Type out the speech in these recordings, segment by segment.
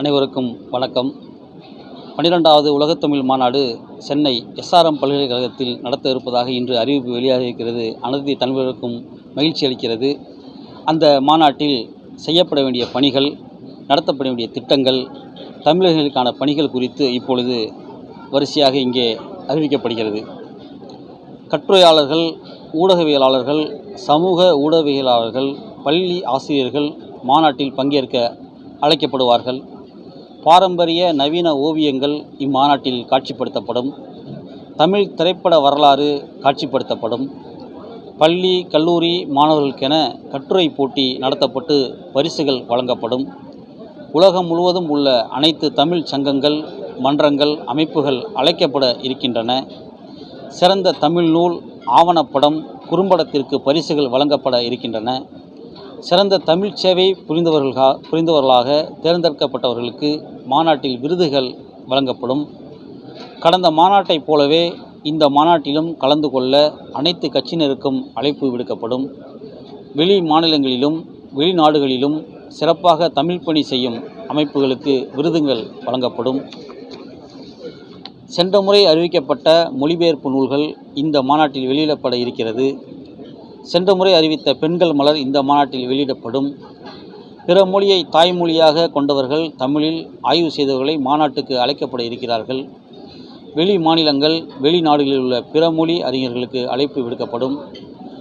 அனைவருக்கும் வணக்கம். பன்னிரெண்டாவது உலகத்தமிழ் மாநாடு சென்னை எஸ்ஆர்எம் பல்கலைக்கழகத்தில் நடத்த இருப்பதாக இன்று அறிவிப்பு வெளியாக இருக்கிறது அனைத்து தமிழருக்கும் மகிழ்ச்சி அளிக்கிறது. அந்த மாநாட்டில் செய்யப்பட வேண்டிய பணிகள் நடத்தப்பட வேண்டிய திட்டங்கள் தமிழர்களுக்கான பணிகள் குறித்து இப்பொழுது வரிசையாக இங்கே அறிவிக்கப்படுகிறது. கட்டுரையாளர்கள் ஊடகவியலாளர்கள் சமூக ஊடகவியலாளர்கள் பள்ளி ஆசிரியர்கள் மாநாட்டில் பங்கேற்க அழைக்கப்படுவார்கள். பாரம்பரிய நவீன ஓவியங்கள் இம்மாநாட்டில் காட்சிப்படுத்தப்படும். தமிழ் திரைப்பட வரலாறு காட்சிப்படுத்தப்படும். பள்ளி கல்லூரி மாணவர்களுக்கென கட்டுரை போட்டி நடத்தப்பட்டு பரிசுகள் வழங்கப்படும். உலகம் முழுவதும் உள்ள அனைத்து தமிழ் சங்கங்கள் மன்றங்கள் அமைப்புகள் அழைக்கப்பட இருக்கின்றன. சிறந்த தமிழ் நூல் ஆவணப்படம் குறும்படத்திற்கு பரிசுகள் வழங்கப்பட இருக்கின்றன. சிறந்த தமிழ் சேவை புரிந்தவர்களா புரிந்தவர்களாக தேர்ந்தெடுக்கப்பட்டவர்களுக்கு மாநாட்டில் விருதுகள் வழங்கப்படும். கடந்த மாநாட்டைப் போலவே இந்த மாநாட்டிலும் கலந்து கொள்ள அனைத்து கட்சியினருக்கும் அழைப்பு விடுக்கப்படும். வெளி மாநிலங்களிலும் வெளிநாடுகளிலும் சிறப்பாக தமிழ் பணி செய்யும் அமைப்புகளுக்கு விருதுகள் வழங்கப்படும். சென்ற முறை அறிவிக்கப்பட்ட மொழிபெயர்ப்பு நூல்கள் இந்த மாநாட்டில் வெளியிடப்பட இருக்கிறது. சென்ற முறை அறிவித்த பெண்கள் மலர் இந்த மாநாட்டில் வெளியிடப்படும். பிற மொழியை தாய்மொழியாக கொண்டவர்கள் தமிழில் ஆய்வு செய்தவர்களை மாநாட்டுக்கு அழைக்கப்பட இருக்கிறார்கள். வெளி மாநிலங்கள் வெளிநாடுகளில் உள்ள பிற மொழி அறிஞர்களுக்கு அழைப்பு விடுக்கப்படும்.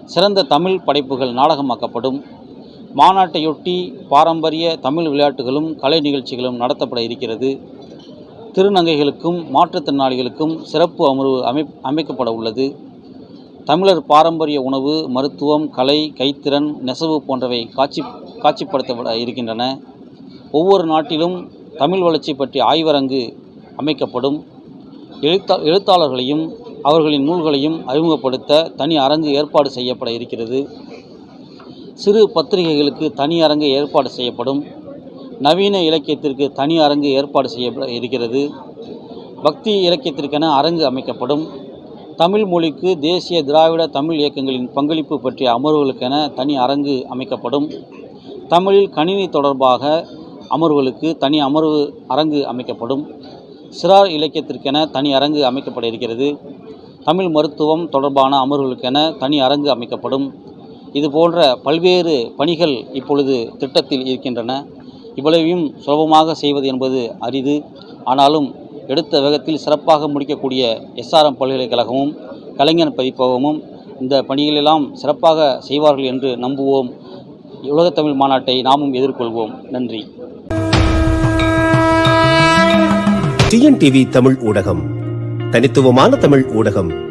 சிறந்த தமிழ் படைப்புகள் நாடகமாக்கப்படும். மாநாட்டையொட்டி பாரம்பரிய தமிழ் விளையாட்டுகளும் கலை நிகழ்ச்சிகளும் நடத்தப்பட இருக்கிறது. திருநங்கைகளுக்கும் மாற்றுத்திறனாளிகளுக்கும் சிறப்பு அமர்வு அமை அமைக்கப்பட உள்ளது. தமிழர் பாரம்பரிய உணவு மருத்துவம் கலை கைத்திறன் நெசவு போன்றவை காட்சி காட்சிப்படுத்தப்பட இருக்கின்றன. ஒவ்வொரு நாட்டிலும் தமிழ் வளர்ச்சி பற்றி ஆய்வரங்கு அமைக்கப்படும். எழுத்தா எழுத்தாளர்களையும் அவர்களின் நூல்களையும் அறிமுகப்படுத்த தனி அரங்கு ஏற்பாடு செய்யப்பட இருக்கிறது. சிறு பத்திரிகைகளுக்கு தனி அரங்கு ஏற்பாடு செய்யப்படும். நவீன இலக்கியத்திற்கு தனி அரங்கு ஏற்பாடு செய்யப்பட இருக்கிறது. பக்தி இலக்கியத்திற்கென அரங்கு அமைக்கப்படும். தமிழ் மொழிக்கு தேசிய திராவிட தமிழ் இயக்கங்களின் பங்களிப்பு பற்றிய அமர்வுகளுக்கென தனி அரங்கு அமைக்கப்படும். தமிழில் கணினி தொடர்பாக அமர்வுகளுக்கு தனி அமர்வு அரங்கு அமைக்கப்படும். சிறார் இலக்கியத்திற்கென தனி அரங்கு அமைக்கப்பட இருக்கிறது. தமிழ் மருத்துவம் தொடர்பான அமர்வுகளுக்கென தனி அரங்கு அமைக்கப்படும். இது போன்ற பல்வேறு பணிகள் இப்பொழுது திட்டத்தில் இருக்கின்றன. இவ்வளவையும் சுலபமாக செய்வது என்பது அரிது. ஆனாலும் எடுத்த வேகத்தில் சிறப்பாக முடிக்கக்கூடிய எஸ்ஆர்எம் பல்கலைக்கழகமும் கலைஞர் பதிப்பகமும் இந்த பணிகளெல்லாம் சிறப்பாக செய்வார்கள் என்று நம்புவோம். உலகத்தமிழ் மாநாட்டை நாமும் எதிர்கொள்வோம். நன்றி. டிஎன்டிவி தமிழ் ஊடகம் தனித்துவமான தமிழ் ஊடகம்.